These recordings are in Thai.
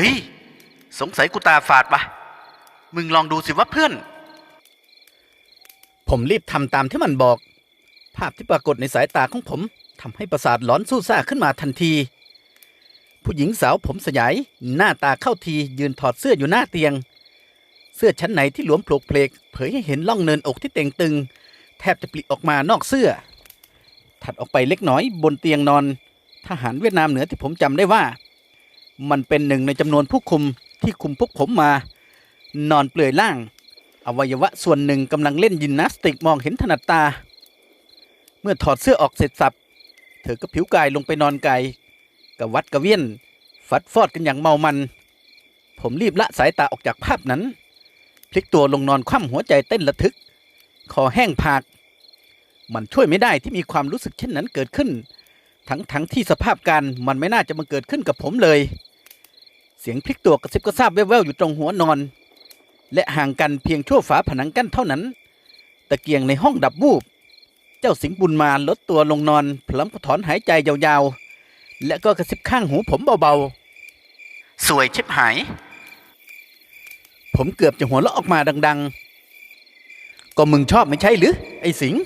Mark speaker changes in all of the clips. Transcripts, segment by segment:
Speaker 1: เฮ้ย สงสัยกูตาฝาดปะมึงลองดูสิว่าเพื่อน ผมรีบทำตามที่มันบอก ภาพที่ปรากฏในสายตาของผมทำให้ประสาทหลอนสู้ซ่าขึ้นมาทันที ผู้หญิงสาวผมสยาย หน้าตาเข้าทียืนถอดเสื้ออยู่หน้าเตียง เสื้อชั้นในที่หลวมโผลกเพลก เผยให้เห็นล่องเนินอกที่เต่งตึง แทบจะปลิออกมานอกเสื้อ ถัดออกไปเล็กน้อยบนเตียงนอน ทหารเวียดนามเหนือที่ผมจำได้ว่า มันเป็นหนึ่งในจำนวนผู้คุมที่คุมพวกผมมา นอนเปลือยล่าง อวัยวะส่วนหนึ่งกำลังเล่นยิมนาสติกมองเห็นถนัดตา เมื่อถอดเสื้อออกเสร็จสับ เธอก็ผิวกายลงไปนอนไกลกวัดกระเวียน ฟัดฟอดกันอย่างเมามัน ผมรีบละสายตาออกจากภาพนั้น พลิกตัวลงนอนคว่ำหัวใจเต้นระทึก คอแห้งผาก มันช่วยไม่ได้ที่มีความรู้สึกเช่นนั้นเกิดขึ้น ทั้งทั้งที่สภาพการมันไม่น่าจะมาเกิดขึ้นกับผมเลย เสียงพลิกตัวกระซิบกระซาบแว่วๆอยู่ตรงหัวนอน และห่างกันเพียงชั่วฝาผนังกั้นเท่านั้น ตะเกียงในห้องดับวูบ เจ้าสิงห์บุญมาลดตัวลงนอนพลัมถอนหายใจยาวๆ และก็กระซิบข้างหูผมเบาๆ สวยชิบหาย ผมเกือบจะหัวเราะออกมาดัง ๆ ก็มึงชอบไม่ใช่หรือ ไอ้สิงห์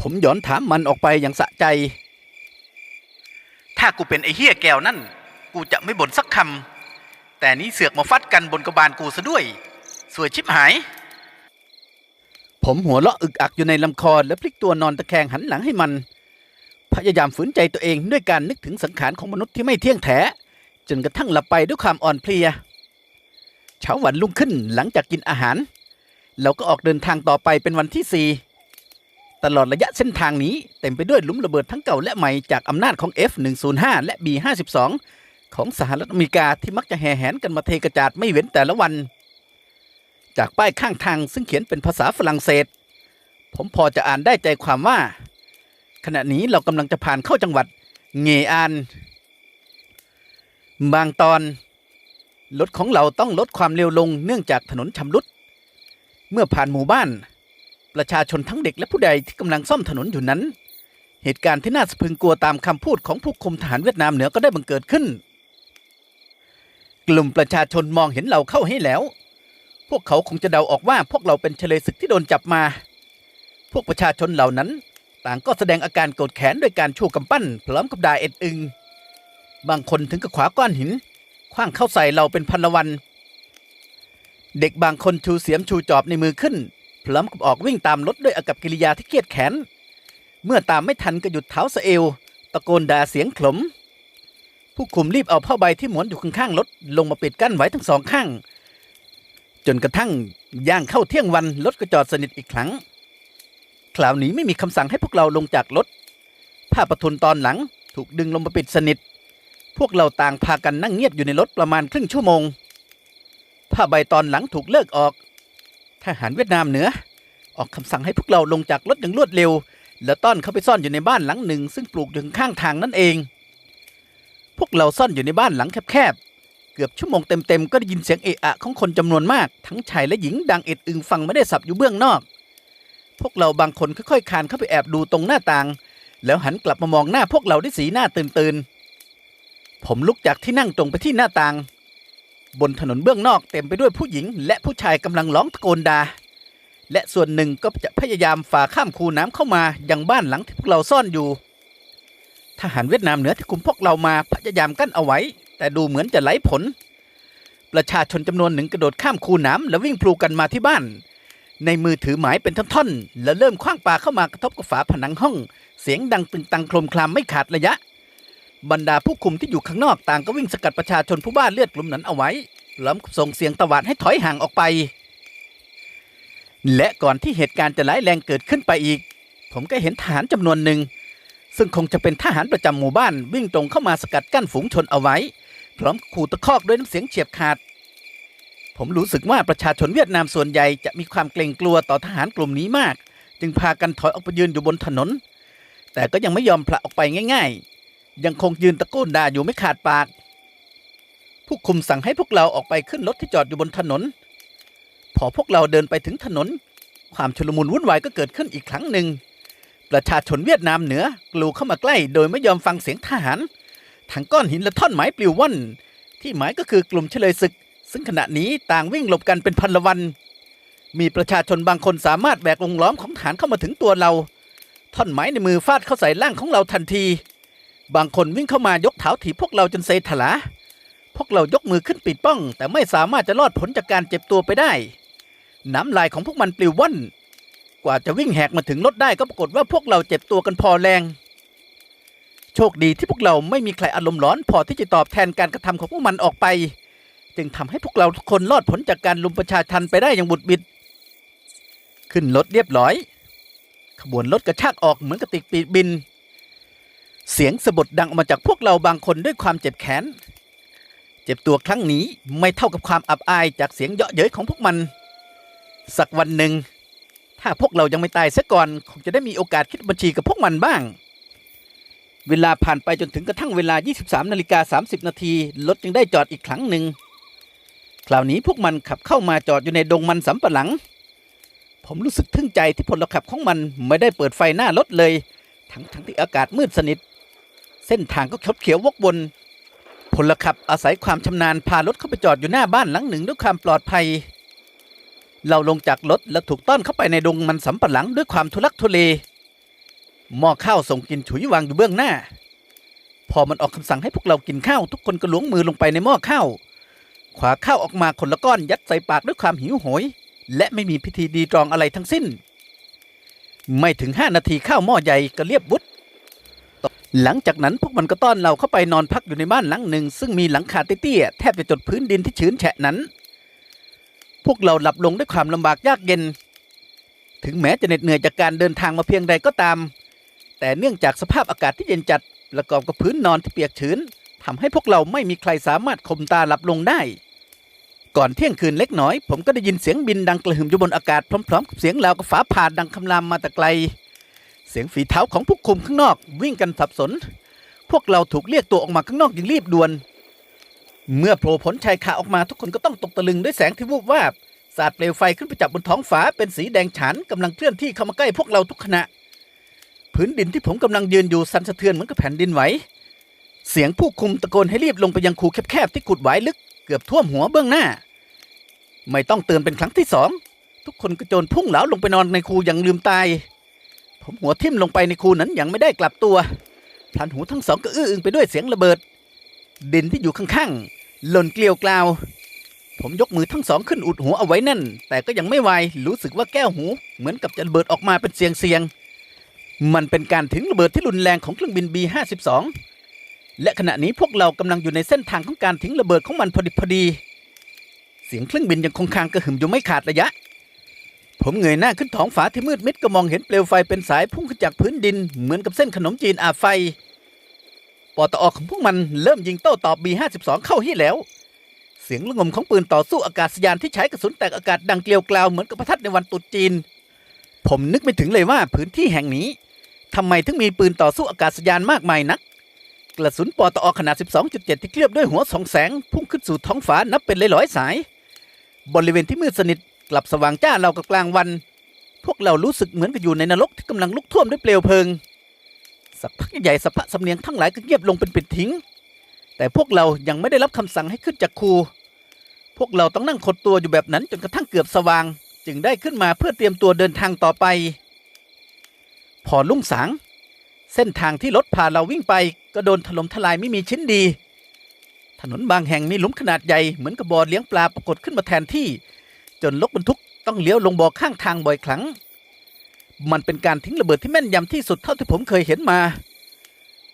Speaker 1: ผมหย้อนถามมันออกไปอย่างสะใจ ถ้ากูเป็นไอ้เฮียแก้วนั่น กูจะไม่บ่นสักคำแต่นี่เสือกมาฟัดกันบนกระบาลกูซะด้วย สวยชิบหาย ผมหัวเราะอึกอักอยู่ในลำคอและพลิกตัวนอนตะแคงหันหลังให้มัน พยายามฝืนใจตัวเองด้วยการนึกถึงสังขารของมนุษย์ที่ไม่เที่ยงแท้จนกระทั่งหลับไปด้วยความอ่อนเพลียเช้าวันรุ่งขึ้นหลังจากกินอาหาร เราก็ออกเดินทางต่อไปเป็นวันที่สี่ตลอดระยะเส้นทางนี้เต็มไปด้วยหลุมระเบิดทั้งเก่าและใหม่จากอำนาจของ F105 และ B52 ของสหรัฐอเมริกาที่มักจะแห่แหนกันมาเทกระจาดไม่เว้นแต่ละวัน จากป้ายข้างทางซึ่งเขียนเป็นภาษาฝรั่งเศส ผมพอจะอ่านได้ใจความว่า ขณะนี้เรากำลังจะผ่านเข้าจังหวัดเงอาน บางตอน รถของเราต้องลดความเร็วลงเนื่องจากถนนชำรุด เมื่อผ่านหมู่บ้าน ประชาชนทั้งเด็กและผู้ใดที่กำลังซ่อมถนนอยู่นั้น เหตุการณ์ที่น่าสะพรึงกลัวตามคำพูดของผู้คุมทหารเวียดนามเหนือก็ได้บังเกิดขึ้น กลุ่มประชาชนมองเห็นเราเข้าให้แล้ว พวกเขาคงจะเดาออกว่าพวกเราเป็นเฉลยศึกที่โดนจับมา พวกประชาชนเหล่านั้น ต่างก็แสดงอาการโกรธแค้นด้วยการชูกำปั้น พร้อมกับด่าเอ็ดอึง บางคนถึงกับขวาก้อนหินคว้างเข้าใส่เราเป็นพันละวัน เด็กบางคนชูเสียมชูจอบในมือขึ้น พร้อมกับออกวิ่งตามรถด้วยอากับกิริยาที่เครียดแค้นเมื่อตามไม่ทันก็หยุดเท้าสะเอว ตะโกนด่าเสียงขลม ผู้คุมรีบเอาผ้าใบที่หมวนอยู่ข้างๆรถลงมาปิดกั้นไว้ทั้งสองข้าง จนกระทั่งย่างเข้าเที่ยงวันรถก็จอดสนิทอีกครั้ง คราวนี้ไม่มีคำสั่งให้พวกเราลงจากรถ ผ้าประทุนตอนหลังถูกดึงลงมาปิดสนิท พวกเราต่างพากันนั่งเงียบอยู่ในรถประมาณครึ่งชั่วโมง ผ้าใบตอนหลังถูกเลิกออก ทหารเวียดนามเหนือ ออกคำสั่งให้พวกเราลงจากรถอย่างรวดเร็ว แล้วต้อนเข้าไปซ่อนอยู่ในบ้านหลังหนึ่ง ซึ่งปลูกอยู่ข้างทางนั่นเอง พวกเราซ่อนอยู่ในบ้านหลังแคบๆ เกือบชั่วโมงเต็มๆ ก็ได้ยินเสียงเอะอะของคนจำนวนมาก ทั้งชายและหญิงดังเอ็ดอึงฟังไม่ได้สับอยู่เบื้องนอก พวกเราบางคนค่อยๆคานเข้าไปแอบดูตรงหน้าต่าง แล้วหันกลับมามองหน้าพวกเราด้วยสีหน้าตื่นๆ ผมลุกจากที่นั่งตรงไปที่หน้าต่าง บนถนนเบื้องนอกเต็มไปด้วยผู้หญิง และผู้ชายกำลังร้องตะโกนด่าและส่วนหนึ่งก็จะพยายามฝ่าข้ามคูน้ำเข้ามายังบ้านหลังที่พวกเราซ่อนอยู่ ทหารเวียดนามเหนือที่คุมพวกเรามาพยายามกั้นเอาไว้ แต่ดูเหมือนจะไร้ผล ประชาชนจำนวนหนึ่งกระโดดข้ามคูน้ำแล้ววิ่งพลูกันมาที่บ้าน ในมือถือหมายเป็นท่อนๆแล้วเริ่มคว้างปลาเข้ามากระทบกับฝาผนังห้อง เสียงดังตึงตังโครมคลามไม่ขาดระยะ บรรดาผู้คุมที่อยู่ข้างนอกต่างก็วิ่งสกัดประชาชนผู้บ้านเลือดกลุ่มนั้นเอาไว้พร้มส่งเสียงตะหวาดให้ถอยห่างออกไป และก่อนที่เหตุการณ์จะร้ายแรงเกิดขึ้นไปอีก ผมก็เห็นทหารจำนวนหนึ่ง ซึ่งคงจะเป็นทหารประจำหมู่บ้านวิ่งตรงเข้ามาสกัดกั้นฝูงชนเอาไว้ พร้อมขู่ตะคอกด้วยน้ำเสียงเฉียบขาด ผมรู้สึกว่าประชาชนเวียดนามส่วนใหญ่จะมีความเกรงกลัวต่อทหารกลุ่มนี้มาก จึงพากันถอยออกไปยืนอยู่บนถนน แต่ก็ยังไม่ยอมผละออกไปง่าย ๆ ยังคงยืนตะโกนด่าอยู่ไม่ขาดปาก ผู้คุมสั่งให้พวกเราออกไปขึ้นรถที่จอดอยู่บนถนน พอพวกเราเดินไปถึงถนน ความชุลมุนวุ่นวายก็เกิดขึ้นอีกครั้งหนึ่ง ประชาชนเวียดนามเหนือกลูเข้ามาใกล้โดยไม่ยอมฟังเสียงทหารทั้งก้อนหินและท่อนไม้ปลิวว่อนที่หมายก็คือกลุ่มเฉลยศึก ซึ่งขณะนี้ต่างวิ่งหลบกันเป็นพันละวัน มีประชาชนบางคนสามารถแบกวงล้อมของฐานเข้ามาถึงตัวเรา ท่อนไม้ในมือฟาดเข้าใส่ร่างของเราทันที บางคนวิ่งเข้ามายกเท้าถีบพวกเราจนเซถลาพวกเรายกมือขึ้นปิดป้อง แต่ไม่สามารถจะรอดผลจากการเจ็บตัวไปได้ น้ำลายของพวกมันปลิวว่อน กว่าจะวิ่งแหกมาถึงรถได้ก็ปรากฏว่าพวกเราเจ็บตัวกันพอแรง โชคดีที่พวกเราไม่มีใครอารมณ์ร้อนพอที่จะตอบแทนการกระทำของพวกมันออกไป จึงทำให้พวกเราทุกคนรอดผลจากการลุมประชาทันไปได้อย่างบุดบิด ขึ้นรถเรียบร้อย ขบวนรถกระชากออกเหมือนกระติกปีบิน เสียงสะบดดังออกมาจากพวกเราบางคนด้วยความเจ็บแขน เจ็บตัวครั้งนี้ไม่เท่ากับความอับอายจากเสียงเยาะเย้ยของพวกมัน สักวันหนึ่ง ถ้าพวกเรายังไม่ตายเสียก่อนคงจะได้มีโอกาสคิดบัญชีกับพวกมันบ้าง เวลาผ่านไปจนถึงกระทั่งเวลา 23นาฬิกา30 นาทีรถจึงได้จอดอีกครั้งหนึ่งคราวนี้พวกมันขับเข้ามาจอดอยู่ในดงมันสำปะหลัง ผมรู้สึกทึ่งใจที่พลขับของมันไม่ได้เปิดไฟหน้ารถเลย ทั้งทั้งที่อากาศมืดสนิท เส้นทางก็คดเขียววกวนพลขับอาศัยความชำนาญพารถเข้าไปจอดอยู่หน้าบ้านหลังหนึ่งด้วยความปลอดภัย เราลงจากรถและถูกต้อนเข้าไปในดงมันสำปะหลังด้วยความทุลักทุเลหม้อข้าวส่งกลินฉุยวางอยู่เบื้องหน้า พอมันออกคำสั่งให้พวกเรากินข้าว ทุกคนก็ล้วงมือลงไปในหม้อข้าวขวาข้าวออกมาคนละก้อนยัดใส่ปากด้วยความหิวโหย และไม่มีพิธีดีตรองอะไรทั้งสิ้น ไม่ถึงห้านาทีข้าวหม้อใหญ่ก็เรียบวุฒหลังจากนั้นพวกมันก็ต้อนเราเข้าไปนอนพักอยู่ในบ้านหลังหนึ่ง ซึ่งมีหลังคาเตี้ยแทบจะจดพื้นดินที่ชื้นแฉะนั้น พวกเราหลับลงด้วยความลำบากยากเย็น ถึงแม้จะเหน็ดเหนื่อยจากการเดินทางมาเพียงใดก็ตาม แต่เนื่องจากสภาพอากาศที่เย็นจัดประกอบกับพื้นนอนที่เปียกชื้นทำให้พวกเราไม่มีใครสามารถข่มตาหลับลงได้ ก่อนเที่ยงคืนเล็กน้อย ผมก็ได้ยินเสียงบินดังกระหึ่มอยู่บนอากาศพร้อมๆกับเสียงราวกับฟ้าผ่าดังคำรามมาแต่ไกล เสียงฝีเท้าของผู้คุมข้างนอกวิ่งกันสับสน พวกเราถูกเรียกตัวออกมาข้างนอกอย่างรีบด่วน เมื่อโผล่ผลชายคาออกมาทุกคนก็ต้องตกตะลึงด้วยแสงที่วูบวาบสาดเปลวไฟขึ้นไปจับบนท้องฟ้าเป็นสีแดงฉานกำลังเคลื่อนที่เข้ามาใกล้พวกเราทุกขณะ พื้นดินที่ผมกำลังยืนอยู่สั่นสะเทือนเหมือนกับแผ่นดินไหวเสียงผู้คุมตะโกนให้รีบลงไปยังคูแคบๆที่ขุดหวายลึกเกือบท่วมหัวเบื้องหน้า ไม่ต้องเตือนเป็นครั้งที่สองทุกคนกระโจนพุ่งเหลาลงไปนอนในคูอย่างลืมตาย ผมหัวทิ่มลงไปในคูนั้นยังไม่ได้กลับตัวพลันหูทั้งสองก็อื้ออึงไปด้วยเสียงระเบิด ดินที่อยู่ข้างๆ หล่นเกลียวกลาว ผมยกมือทั้งสองขึ้นอุดหัวเอาไว้แน่น แต่ก็ยังไม่ไหวรู้สึกว่าแก้วหูเหมือนกับจะระเบิดออกมาเป็นเสียงเสียง มันเป็นการถึงระเบิดที่รุนแรงของเครื่องบิน B52 และขณะนี้พวกเรากำลังอยู่ในเส้นทางของการทิ้งระเบิดของมันพอดีพอดี เสียงเครื่องบินยังคงค้างกระหึ่มอยู่ไม่ขาดระยะ ผมเงยหน้าขึ้นท้องฟ้าที่มืดมิดก็มองเห็นเปลวไฟเป็นสายพุ่งขึ้นจากพื้นดิน เหมือนกับเส้นขนมจีนอาบไฟ ปอตอของพวกมันเริ่มยิงโต้ตอบ B52 เข้าที่แล้ว เสียงระงมของปืนต่อสู้อากาศยานที่ใช้กระสุนแตกอากาศดังเกลียวกราวเหมือนกับประทัดในวันตรุษจีน ผมนึกไม่ถึงเลยว่าพื้นที่แห่งนี้ทำไมถึงมีปืนต่อสู้อากาศยานมากมายนัก กระสุนปอตอขนาด 12.7 ที่เคลือบด้วยหัวสองแสง พุ่งขึ้นสู่ท้องฟ้านับเป็นร้อยๆสาย บริเวณที่มืดสนิทกลับสว่างจ้าเรากับกลางวัน พวกเรารู้สึกเหมือนกับอยู่ในนรกที่กำลังลุกท่วมด้วยเปลวเพลิง สักพักใหญ่สะพะสำเนียงทั้งหลายก็เงียบลงเป็นปิดทิ้ง แต่พวกเรายังไม่ได้รับคำสั่งให้ขึ้นจากครู พวกเราต้องนั่งขดตัวอยู่แบบนั้นจนกระทั่งเกือบสว่าง จึงได้ขึ้นมาเพื่อเตรียมตัวเดินทางต่อไป พอลุ่งสางเส้นทางที่รถพาเราวิ่งไปก็โดนถล่มทลายไม่มีชิ้นดี ถนนบางแห่งมีหลุมขนาดใหญ่เหมือนกับบ่อเลี้ยงปลาปรากฏขึ้นมาแทนที่ จนรถบรรทุกต้องเลี้ยวลงบ่อข้างทางบ่อยครั้ง มันเป็นการทิ้งระเบิดที่แม่นยำที่สุดเท่าที่ผมเคยเห็นมา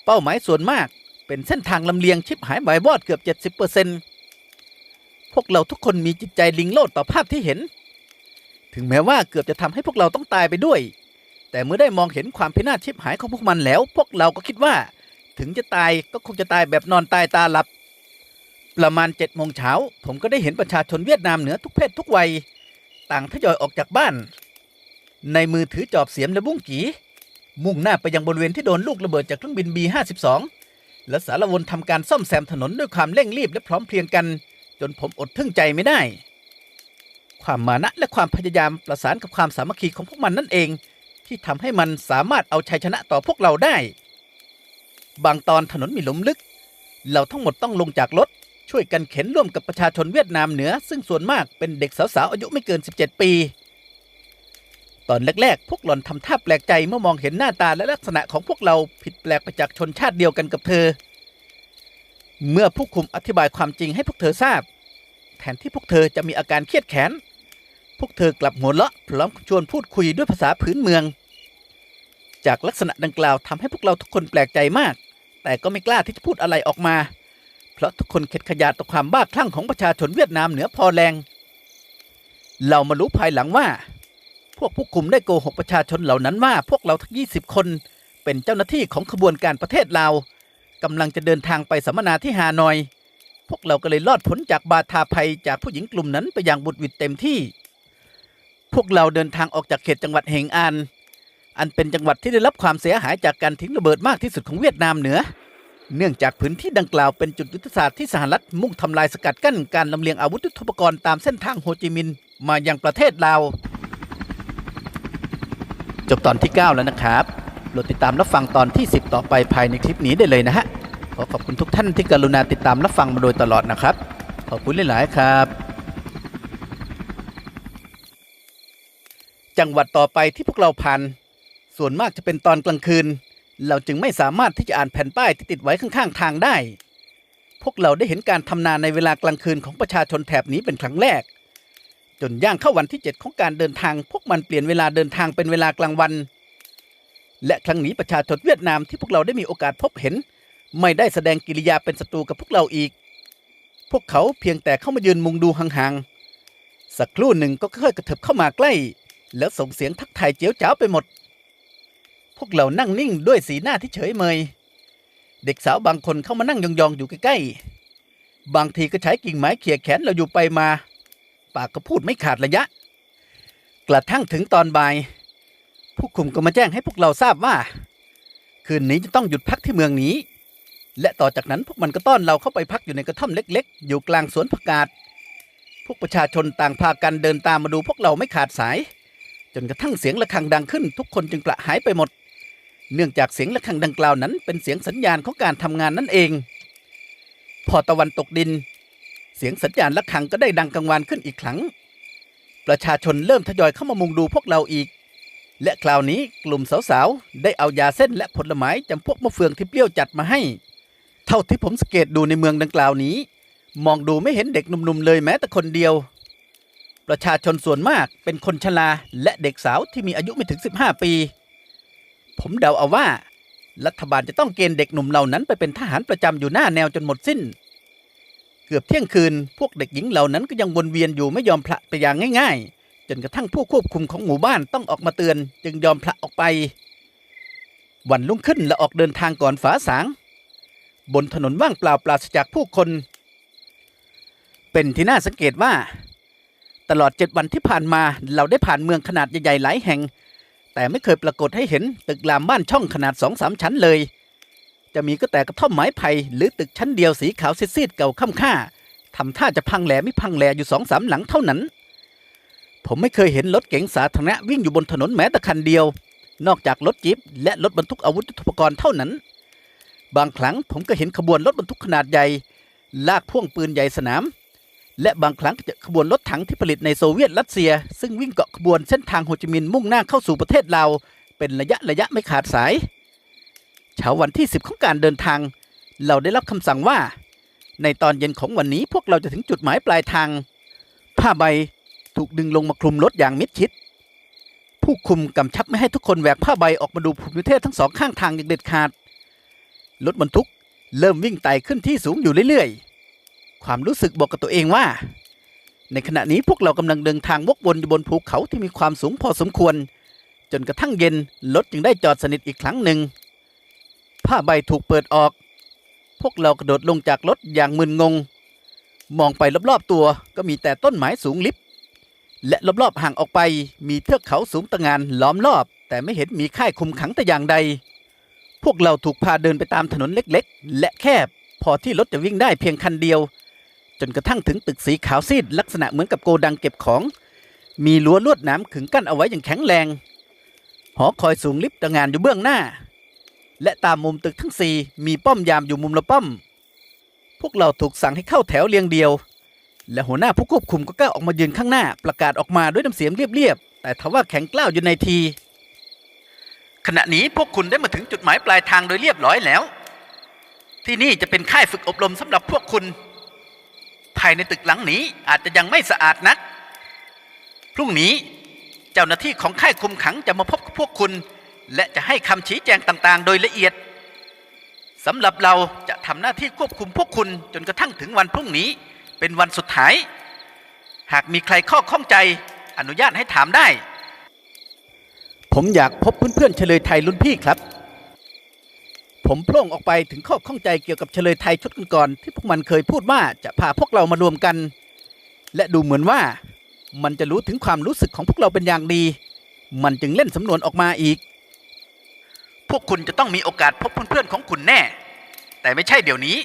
Speaker 1: เป้าหมายส่วนมากเป็นเส้นทางลำเลียงชิบหายบายวอดเกือบ 70%พวกเราทุกคนมีจิตใจลิงโลดต่อภาพที่เห็น ถึงแม้ว่าเกือบจะทำให้พวกเราต้องตายไปด้วย แต่เมื่อได้มองเห็นความพินาศชิบหายของพวกมันแล้ว พวกเราก็คิดว่า ถึงจะตายก็คงจะตายแบบนอนตายตาหลับ ประมาณเจ็ดโมงเช้า ผมก็ได้เห็นประชาชนเวียดนามเหนือทุกเพศทุกวัย ต่างทยอยออกจากบ้าน ในมือถือจอบเสียมและบุ้งกี มุ่งหน้าไปยังบริเวณที่โดนลูกระเบิดจากเครื่องบิน B52 และสารวนทำการซ่อมแซมถนนด้วยความเร่งรีบและพร้อมเพรียงกัน จนผมอดทึ่งใจไม่ได้ ความมานะและความพยายามประสานกับความสามัคคีของพวกมันนั่นเอง ที่ทำให้มันสามารถเอาชัยชนะต่อพวกเราได้ บางตอนถนนมีหลุมลึก เราทั้งหมดต้องลงจากรถช่วยกันเข็นร่วมกับประชาชนเวียดนามเหนือ ซึ่งส่วนมากเป็นเด็กสาวๆอายุไม่เกิน 17 ปี ตอนแรกๆ พวกหล่อนทำท่าแปลกใจเมื่อมองเห็นหน้าตาและลักษณะของพวกเราผิดแปลกไปจากชนชาติเดียวกันกับเธอ เมื่อผู้คุมอธิบายความจริงให้พวกเธอทราบ แทนที่พวกเธอจะมีอาการเครียดแค้นพวกเธอกลับหัวเราะพร้อมชวนพูดคุยด้วยภาษาพื้นเมือง จากลักษณะดังกล่าวทำให้พวกเราทุกคนแปลกใจมาก แต่ก็ไม่กล้าที่จะพูดอะไรออกมา เพราะทุกคนเข็ดขยาดต่อความบ้าคลั่งของประชาชนเวียดนามเหนือพอแรง เรามารู้ภายหลังว่า พวกผู้คุมได้โกหกประชาชนเหล่านั้นว่าพวกเราทั้ง 20 คน เป็นเจ้าหน้าที่ของขบวนการประเทศลาวกำลังจะเดินทางไปสัมมนาที่ฮานอย พวกเราก็เลยรอดพ้นจากบาทาภัยจากผู้หญิงกลุ่มนั้นไปอย่างบุดหวิดเต็มที่ พวกเราเดินทางออกจากเขตจังหวัดเฮงอานอันเป็นจังหวัดที่ได้รับความเสียหายจากการทิ้งระเบิดมากที่สุดของเวียดนามเหนือ เนื่องจากพื้นที่ดังกล่าวเป็นจุดยุทธศาสตร์ที่สหรัฐมุ่งทำลายสกัดกั้นการลำเลียงอาวุธยุทโธปกรณ์ตามเส้นทางโฮจิมินห์มายังประเทศลาว จบตอนที่ 9 แล้วนะครับโปรดติดตามรับฟังตอนที่ 10 ต่อไปภายในคลิปนี้ได้เลยนะฮะ ขอขอบคุณทุกท่านที่กรุณาติดตามรับฟังมาโดยตลอดนะครับ ขอบคุณหลาย ๆ ครับ จังหวัดต่อไปที่พวกเราผ่าน ส่วนมากจะเป็นตอนกลางคืน เราจึงไม่สามารถที่จะอ่านแผ่นป้ายที่ติดไว้ข้าง ๆ ทางได้ พวกเราได้เห็นการทำนาในเวลากลางคืนของประชาชนแถบนี้เป็นครั้งแรก จนย่างเข้าวันที่ 7 ของการเดินทาง พวกมันเปลี่ยนเวลาเดินทางเป็นเวลากลางวัน และครั้งนี้ประชาชนเวียดนามที่พวกเราได้มีโอกาสพบเห็น ไม่ได้แสดงกิริยาเป็นศัตรูกับพวกเราอีก พวกเขาเพียงแต่เข้ามายืนมุงดูห่างๆสักครู่หนึ่งก็ค่อยกระเถิบเข้ามาใกล้ แล้วส่งเสียงทักทายเจียวจ้าวไปหมด พวกเรานั่งนิ่งด้วยสีหน้าที่เฉยเมย เด็กสาวบางคนเข้ามานั่งยองๆอยู่ใกล้ๆบางทีก็ใช้กิ่งไม้เขี่ยแขนเราอยู่ไปมา ปากก็พูดไม่ขาดระยะ กระทั่งถึงตอนบ่าย ผู้คุมก็มาแจ้งให้พวกเราทราบว่า คืนนี้จะต้องหยุดพักที่เมืองนี้ และต่อจากนั้นพวกมันก็ต้อนเราเข้าไปพักอยู่ในกระท่อมเล็ก ๆ อยู่กลางสวนผักกาดพวกประชาชนต่างพากันเดินตามมาดูพวกเราไม่ขาดสาย จนกระทั่งเสียงะระฆังดังขึ้น ทุกคนจึงกระหายไปหมด เนื่องจากเสียงะระฆังดังกล่าวนั้น เป็นเสียงสัญญาณของการทำงานนั่นเอง พอตะวันตกดิน เสียงสัญญาณะระฆังก็ได้ดังกังวานขึ้นอีกครั้ง ประชาชนเริ่มทยอยเข้ามามุงดูพวกเราอีก และคราวนี้กลุ่มสาวๆ ได้เอายาเส้นและผลไม้จำพวกมะเฟืองที่เปรี้ยวจัดมาให้ เท่าที่ผมสังเกตดูในเมืองดังกล่าวนี้ มองดูไม่เห็นเด็กหนุ่มๆเลยแม้แต่คนเดียว ประชาชนส่วนมากเป็นคนชราและเด็กสาวที่มีอายุไม่ถึง 15 ปี ผมเดาเอาว่า รัฐบาลจะต้องเกณฑ์เด็กหนุ่มเหล่านั้นไปเป็นทหารประจำอยู่หน้าแนวจนหมดสิ้น เกือบเที่ยงคืน พวกเด็กหญิงเหล่านั้นก็ยังวนเวียนอยู่ไม่ยอมพละไปอย่างง่าย ๆ จนกระทั่งผู้ควบคุมของหมู่บ้านต้องออกมาเตือน จึงยอมพละออกไป วันรุ่งขึ้นและออกเดินทางก่อนฝาสาง บนถนนว่างเปล่าปราศจากผู้คน เป็นที่น่าสังเกตว่า ตลอดเจ็ดวันที่ผ่านมาเราได้ผ่านเมืองขนาดใหญ่ๆหลายแห่ง แต่ไม่เคยปรากฏให้เห็นตึกรามบ้านช่องขนาดสองสามชั้นเลย จะมีก็แต่กระท่อมไม้ไผ่หรือตึกชั้นเดียวสีขาวซีดๆเก่าค่ำค่าทำท่าจะพังแหลไม่พังแหลอยู่สองสามหลังเท่านั้น ผมไม่เคยเห็นรถเก๋งสาธารณะวิ่งอยู่บนถนนแม้แต่คันเดียว นอกจากรถจิบและรถบรรทุกอาวุธยุทโธปกรณ์เท่านั้น บางครั้งผมก็เห็นขบวนรถบรรทุกขนาดใหญ่ ลากพ่วงปืนใหญ่สนาม และบางครั้งจะขบวนรถถังที่ผลิตในโซเวียตรัสเซีย ซึ่งวิ่งเกาะขบวนเส้นทางโฮจิมินห์มุ่งหน้าเข้าสู่ประเทศลาวเป็นระยะระยะไม่ขาดสาย เช้าวันที่ 10 ของการเดินทาง เราได้รับคำสั่งว่า ในตอนเย็นของวันนี้พวกเราจะถึงจุดหมายปลายทาง ผ้าใบถูกดึงลงมาคลุมรถอย่างมิดชิด ผู้คุมกำชับไม่ให้ทุกคนแหวกผ้าใบออกมาดูภูมิประเทศทั้งสองข้างทางอย่างเด็ดขาด รถบรรทุกเริ่มวิ่งไต่ขึ้นที่สูงอยู่เรื่อยๆ ความรู้สึกบอกกับตัวเองว่า ในขณะนี้พวกเรากำลังเดินทางวกวนอยู่บนภูเขาที่มีความสูงพอสมควร จนกระทั่งเย็นรถจึงได้จอดสนิทอีกครั้งหนึ่ง ผ้าใบถูกเปิดออก พวกเรากระโดดลงจากรถอย่างมึนงง มองไปรอบๆตัวก็มีแต่ต้นไม้สูงลิบ และรอบๆห่างออกไปมีเทือกเขาสูงตะงานล้อมรอบ แต่ไม่เห็นมีค่ายคุมขังแต่อย่างใด พวกเราถูกพาเดินไปตามถนนเล็กๆ และแคบ พอที่รถจะวิ่งได้เพียงคันเดียว จนกระทั่งถึงตึกสีขาวซีดลักษณะเหมือนกับโกดังเก็บของ มีรั้วลวดหนามขึงกั้นเอาไว้อย่างแข็งแรงหอคอยสูงลิบตะงานอยู่เบื้องหน้า และตามมุมตึกทั้งสี่มีป้อมยามอยู่มุมละป้อม พวกเราถูกสั่งให้เข้าแถวเรียงเดียว และหัวหน้าผู้ควบคุมก็ก้าวออกมายืนข้างหน้าประกาศออกมาด้วยน้ำเสียงเรียบๆ แต่ทว่าแข็งกล้าวอยู่ในที ขณะนี้พวกคุณได้มาถึงจุดหมายปลายทางโดยเรียบร้อยแล้ว ที่นี่จะเป็นค่ายฝึกอบรมสำหรับพวกคุณ ภายในตึกหลังนี้อาจจะยังไม่สะอาดนัก พรุ่งนี้เจ้าหน้าที่ของค่ายคุมขังจะมาพบกับพวกคุณ และจะให้คำชี้แจงต่างๆ โดยละเอียดสำหรับเราจะทำหน้าที่ควบคุมพวกคุณจนกระทั่งถึงวันพรุ่งนี้ เป็นวันสุดท้าย หากมีใครข้อข้องใจอนุญาตให้ถามได้ ผมอยากพบเพื่อนๆเฉลยไทยรุ่นพี่ครับ ผมโพล่งออกไปถึงข้อข้องใจเกี่ยวกับเฉลยไทยชุดก่อนๆที่พวกมันเคยพูดว่าจะพาพวกเรามารวมกัน และดูเหมือนว่า มันจะรู้ถึงความรู้สึกของพวกเราเป็นอย่างดี มันจึงเล่นสำนวนออกมาอีก พวกคุณจะต้องมีโอกาสพบเพื่อนๆของคุณแน่ แต่ไม่ใช่เดี๋ยวนี้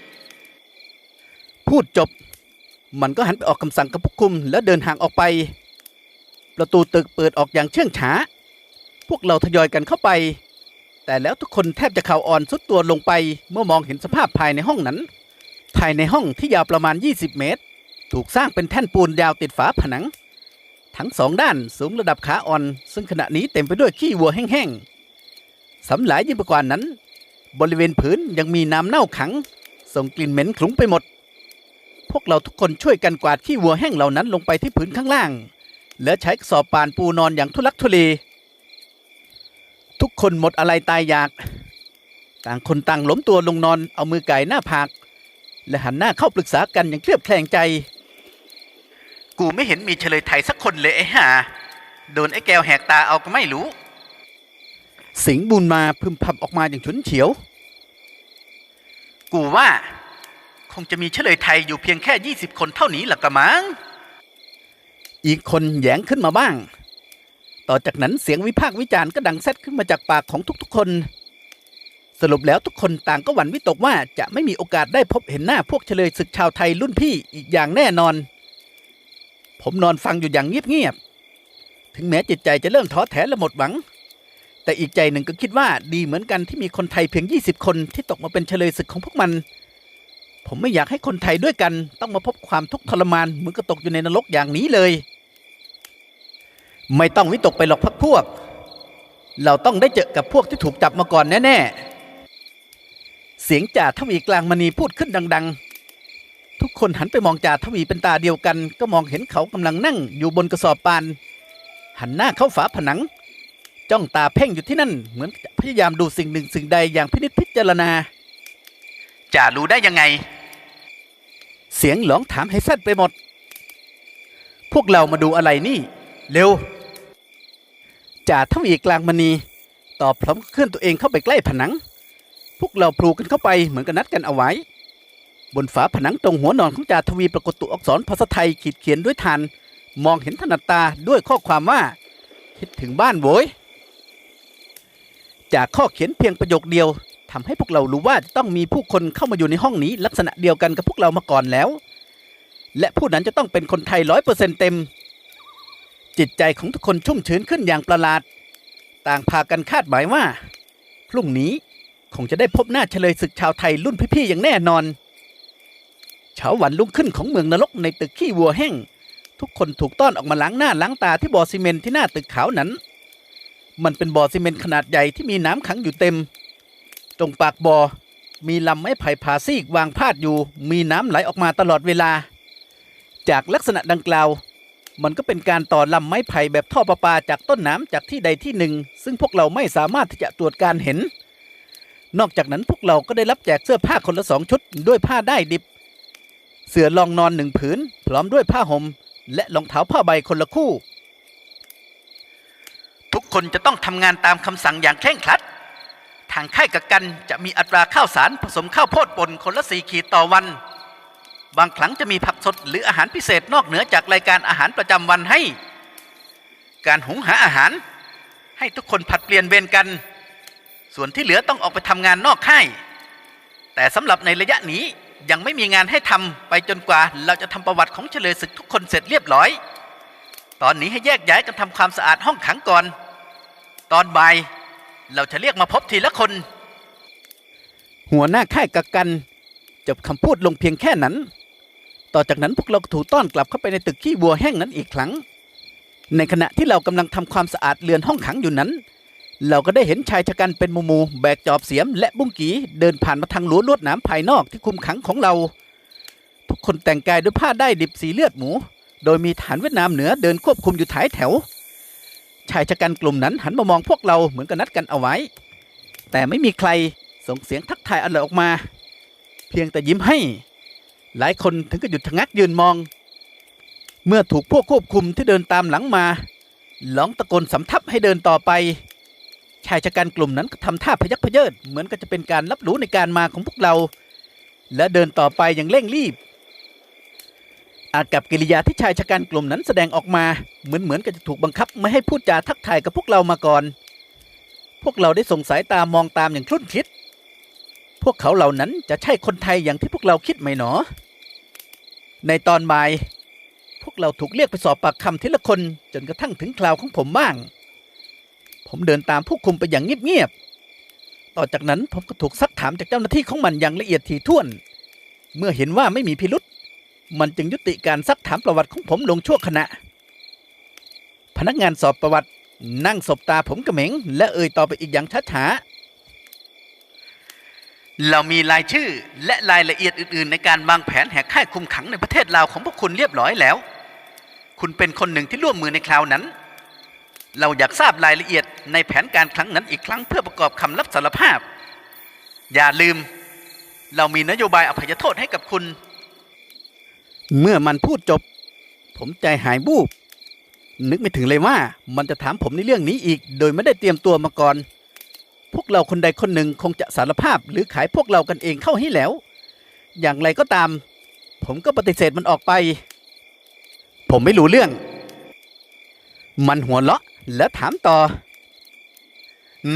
Speaker 1: พูดจบ มันก็หันไปออกคำสั่งกับผู้คุมแล้วเดินห่างออกไป ประตูตึกเปิดออกอย่างเชื่องช้า พวกเราทยอยกันเข้าไป แต่แล้วทุกคนแทบจะเข่าอ่อนสุดตัวลงไป เมื่อมองเห็นสภาพภายในห้องนั้น ภายในห้องที่ยาวประมาณ 20 เมตร ถูกสร้างเป็นแท่นปูนยาวติดฝาผนัง ทั้งสองด้านสูงระดับขาอ่อน ซึ่งขณะนี้เต็มไปด้วยขี้วัวแห้งๆ สำหลายยิ่งไปกว่านั้น บริเวณผืนยังมีน้ำเน่าขัง ส่งกลิ่นเหม็นคลุ้งไปหมด พวกเราทุกคนช่วยกันกวาดขี้วัวแห้งเหล่านั้นลงไปที่ผืนข้างล่าง และใช้กระสอบปานปูนอนอย่างทุลักทุเลทุกคนหมดอะไรตายอยาก ต่างคนต่างล้มตัวลงนอนเอามือไก่หน้าผาก และหันหน้าเข้าปรึกษากันอย่างเครียบแคลงใจ กูไม่เห็นมีเฉลยไทยสักคนเลยไอ้ห่าโดนไอ้แก้วแหกตาเอาก็ไม่รู้ สิงบุญมาพึมพำออกมาอย่างฉุนเฉียว กูว่า คงจะมีเฉลยไทยอยู่เพียงแค่ 20 คนเท่านี้แหละกะมัง อีกคนแยงขึ้นมาบ้าง ต่อจากนั้นเสียงวิพากษ์วิจารณ์ก็ดังแซดขึ้นมาจากปากของทุกๆคน สรุปแล้วทุกคนต่างก็หวั่นวิตกว่าจะไม่มีโอกาสได้พบเห็นหน้าพวกเฉลยศึกชาวไทยรุ่นพี่อีกอย่างแน่นอน ผมนอนฟังอยู่อย่างเงียบๆ ถึงแม้จิตใจจะเริ่มท้อแท้และหมดหวัง แต่อีกใจหนึ่งก็คิดว่าดีเหมือนกันที่มีคนไทยเพียง 20 คนที่ตกมาเป็นเฉลยศึกของพวกมัน ผมไม่อยากให้คนไทยด้วยกัน ต้องมาพบความทุกข์ทรมานเหมือนกับตกอยู่ในนรกอย่างนี้เลย ไม่ต้องวิตกไปหรอกพักพวก เราต้องได้เจอกับพวกที่ถูกจับมาก่อนแน่ๆ เสียงจ่าทวีกลางมณีพูดขึ้นดัง ๆ ทุกคนหันไปมองจ่าทวีเป็นตาเดียวกัน ก็มองเห็นเขากำลังนั่งอยู่บนกระสอบปาน หันหน้าเข้าฝาผนัง จ้องตาเพ่งอยู่ที่นั่น เหมือนจะพยายามดูสิ่งหนึ่งสิ่งใดอย่างพินิจพิจารณาจ่ารู้ได้ยังไง เสียงหลองถามให้แซดไปหมด พวกเรามาดูอะไรนี่ เร็วจ่าทวีกลางมณีตอบพร้อมกับเคลื่อนตัวเองเข้าไปใกล้ผนัง พวกเราพลูกันเข้าไปเหมือนกันนัดกันเอาไว้ บนฝาผนังตรงหัวนอนของจ่าทวีปรากฏตัวอักษรภาษาไทยขีดเขียนด้วยทานมองเห็นถนัดตาด้วยข้อความว่า คิดถึงบ้านโว้ย จากข้อเขียนเพียงประโยคเดียวทำให้พวกเรารู้ว่าจะต้องมีผู้คนเข้ามาอยู่ในห้องนี้ ลักษณะเดียวกันกับพวกเรามาก่อนแล้ว และผู้นั้นจะต้องเป็นคนไทยร้อยเปอร์เซ็นเต็ม จิตใจของทุกคนชุ่มชื้นขึ้นอย่างประหลาด ต่างพากันคาดหมายว่า พรุ่งนี้คงจะได้พบหน้าเฉลยศึกชาวไทยรุ่นพี่ๆอย่างแน่นอน เช้าวันรุ่งขึ้นของเมืองนรกในตึกขี้วัวแห้ง ทุกคนถูกต้อนออกมาล้างหน้าล้างตาที่บ่อซีเมนต์ที่หน้าตึกขาวนั้น มันเป็นบ่อซีเมนต์ขนาดใหญ่ที่มีน้ำขังอยู่เต็ม ตรงปากบ่อ มีลำไม้ไผ่ผาซีกวางพาดอยู่ มีน้ำไหลออกมาตลอดเวลา จากลักษณะดังกล่าว มันก็เป็นการต่อลำไม้ไผ่แบบท่อประปาจากต้นน้ำจากที่ใดที่หนึ่ง ซึ่งพวกเราไม่สามารถที่จะตรวจการเห็น นอกจากนั้นพวกเราก็ได้รับแจกเสื้อผ้าคนละสองชุด ด้วยผ้าได้ดิบ เสื่อรองนอนหนึ่งผืน พร้อมด้วยผ้าห่มและรองเท้าผ้าใบคนละคู่ ทุกคนจะต้องทำงานตามคำสั่งอย่างเคร่งครัด ทางค่ายกักกันจะมีอัตราข้าวสารผสมข้าวโพดป่นคนละสี่ขีดต่อวัน บางครั้งจะมีผักสดหรืออาหารพิเศษนอกเหนือจากรายการอาหารประจำวันให้ การหุงหาอาหาร ให้ทุกคนผัดเปลี่ยนเวรกัน ส่วนที่เหลือต้องออกไปทำงานนอกค่าย แต่สำหรับในระยะนี้ยังไม่มีงานให้ทำไปจนกว่าเราจะทำประวัติของเฉลยศึกทุกคนเสร็จเรียบร้อย ตอนนี้ให้แยกย้ายกันทำความสะอาดห้องขังก่อน ตอนบ่าย เราจะเรียกมาพบทีละคน หัวหน้าค่ายกักกัน จบคำพูดลงเพียงแค่นั้น ต่อจากนั้นพวกเราถูกต้อนกลับเข้าไปในตึกขี้วัวแห้งนั้นอีกครั้ง ในขณะที่เรากำลังทำความสะอาดเรือนห้องขังอยู่นั้น เราก็ได้เห็นชายชะกันเป็นหมูแบกจอบเสียม และบุ้งกีเดินผ่านมาทางรั้วลวดหนามภายนอกที่คุมขังของเรา ทุกคนแต่งกายด้วยผ้าได้ดิบสีเลือดหมู โดยมีฐานเวียดนามเหนือเดินควบคุมอยู่ท้ายแถว ชายชะกันกลุ่มนั้นหันมามองพวกเราเหมือนกับนัดกันเอาไว้ แต่ไม่มีใครส่งเสียงทักทายอะไรออกมา เพียงแต่ยิ้มให้ หลายคนถึงก็หยุดชะงักยืนมอง เมื่อถูกพวกควบคุมที่เดินตามหลังมาร้องตะโกนสำทับให้เดินต่อไป ชายชะกันกลุ่มนั้นก็ทำท่าพยักพเยิดเหมือนกับจะเป็นการรับรู้ในการมาของพวกเรา และเดินต่อไปอย่างเร่งรีบ อากับกิริยาที่ชายชะกันกลุ่มนั้นแสดงออกมา เหมือนเหมือนกับจะถูกบังคับไม่ให้พูดจาทักทายกับพวกเรามาก่อน พวกเราได้ส่งสายตามองตามอย่างคลุ่นคิด พวกเขาเหล่านั้นจะใช่คนไทยอย่างที่พวกเราคิดไหมหนอ ในตอนบ่าย พวกเราถูกเรียกไปสอบปากคำทีละคนจนกระทั่งถึงคราวของผมบ้าง ผมเดินตามผู้คุมไปอย่างเงียบๆ ต่อจากนั้นผมก็ถูกซักถามจากเจ้าหน้าที่ของมันอย่างละเอียดถี่ถ้วน เมื่อเห็นว่าไม่มีพิรุษ มันจึงยุติการซักถามประวัติของผมลงชั่วขณะ พนักงานสอบประวัตินั่งสบตาผมกระเหม็ง และเอ่ยต่อไปอีกอย่างช้าๆ เรามีรายชื่อและรายละเอียดอื่น ๆ ในการวางแผนแหกค่ายคุมขังในประเทศลาวของพวกคุณเรียบร้อยแล้ว คุณเป็นคนหนึ่งที่ร่วมมือในคราวนั้น เราอยากทราบรายละเอียดในแผนการครั้งนั้นอีกครั้งเพื่อประกอบคำรับสารภาพ อย่าลืม เรามีนโยบายอภัยโทษให้กับคุณ เมื่อมันพูดจบ ผมใจหายบูบนึกไม่ถึงเลยว่ามันจะถามผมในเรื่องนี้อีก โดยไม่ได้เตรียมตัวมาก่อน พวกเราคนใดคนหนึ่งคงจะสารภาพหรือขายพวกเรากันเองเข้าให้แล้ว อย่างไรก็ตาม ผมก็ปฏิเสธมันออกไป ผมไม่รู้เรื่อง มันหัวเราะและถามต่อ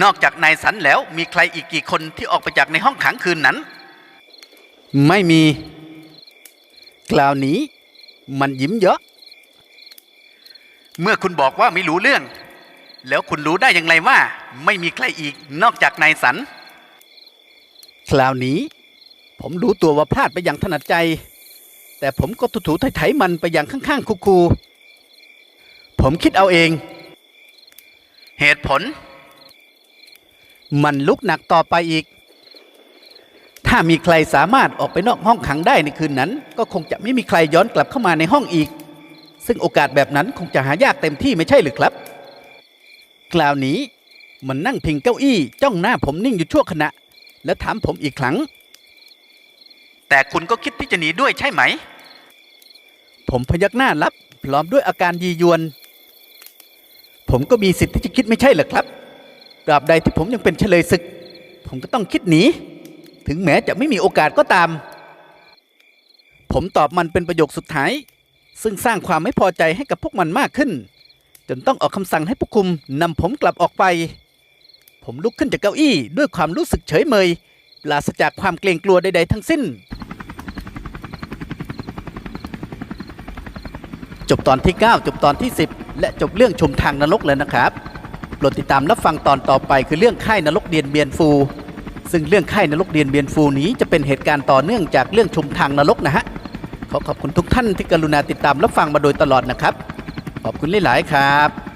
Speaker 1: นอกจากนายสันแล้วมีใครอีกกี่คนที่ออกไปจากในห้องขังคืนนั้น ไม่มี กล่าวนี้ มันยิ้มเยอะ เมื่อคุณบอกว่าไม่รู้เรื่อง แล้วคุณรู้ได้อย่างไรว่า ไม่มีใครอีกนอกจากนายสัน คราวนี้ ผมรู้ตัวว่าพลาดไปอย่างถนัดใจ แต่ผมก็ถูๆไถๆมันไปอย่างข้างๆ คูๆผมคิดเอาเอง เหตุผล มันลุกหนักต่อไปอีก ถ้ามีใครสามารถออกไปนอกห้องขังได้ในคืนนั้น ก็คงจะไม่มีใครย้อนกลับเข้ามาในห้องอีก ซึ่งโอกาสแบบนั้นคงจะหายากเต็มที่ไม่ใช่หรือครับคราวนี้มันนั่งพิงเก้าอี้จ้องหน้าผมนิ่งอยู่ชั่วขณะ แล้วถามผมอีกครั้ง แต่คุณก็คิดที่จะหนีด้วยใช่ไหม ผมพยักหน้ารับพร้อมด้วยอาการยียวน ผมก็มีสิทธิ์ที่จะคิดไม่ใช่เหรอครับตราบใดที่ผมยังเป็นเฉลยศึก ผมก็ต้องคิดหนี ถึงแม้จะไม่มีโอกาสก็ตาม ผมตอบมันเป็นประโยคสุดท้าย ซึ่งสร้างความไม่พอใจให้กับพวกมันมากขึ้น จนต้องออกคำสั่งให้ผู้คุมนำผมกลับออกไป ผมลุกขึ้นจากเก้าอี้ด้วยความรู้สึกเฉยเมยปราศจากความเกรงกลัวใดๆทั้งสิ้น จบตอนที่ 9 จบตอนที่ 10 และจบเรื่องชมทางนรกแล้วนะครับโปรดติดตามรับฟังตอนต่อไปคือเรื่องค่ายนรกเดียนเบียนฟู ซึ่งเรื่องไข่นรกเดียนเบียนฟูนี้จะเป็นเหตุการณ์ต่อเนื่องจากเรื่องชมทางนรกนะฮะ ขอขอบคุณทุกท่านที่กรุณาติดตามรับฟังมาโดยตลอดนะครับ ขอบคุณหลาย ๆ ครับ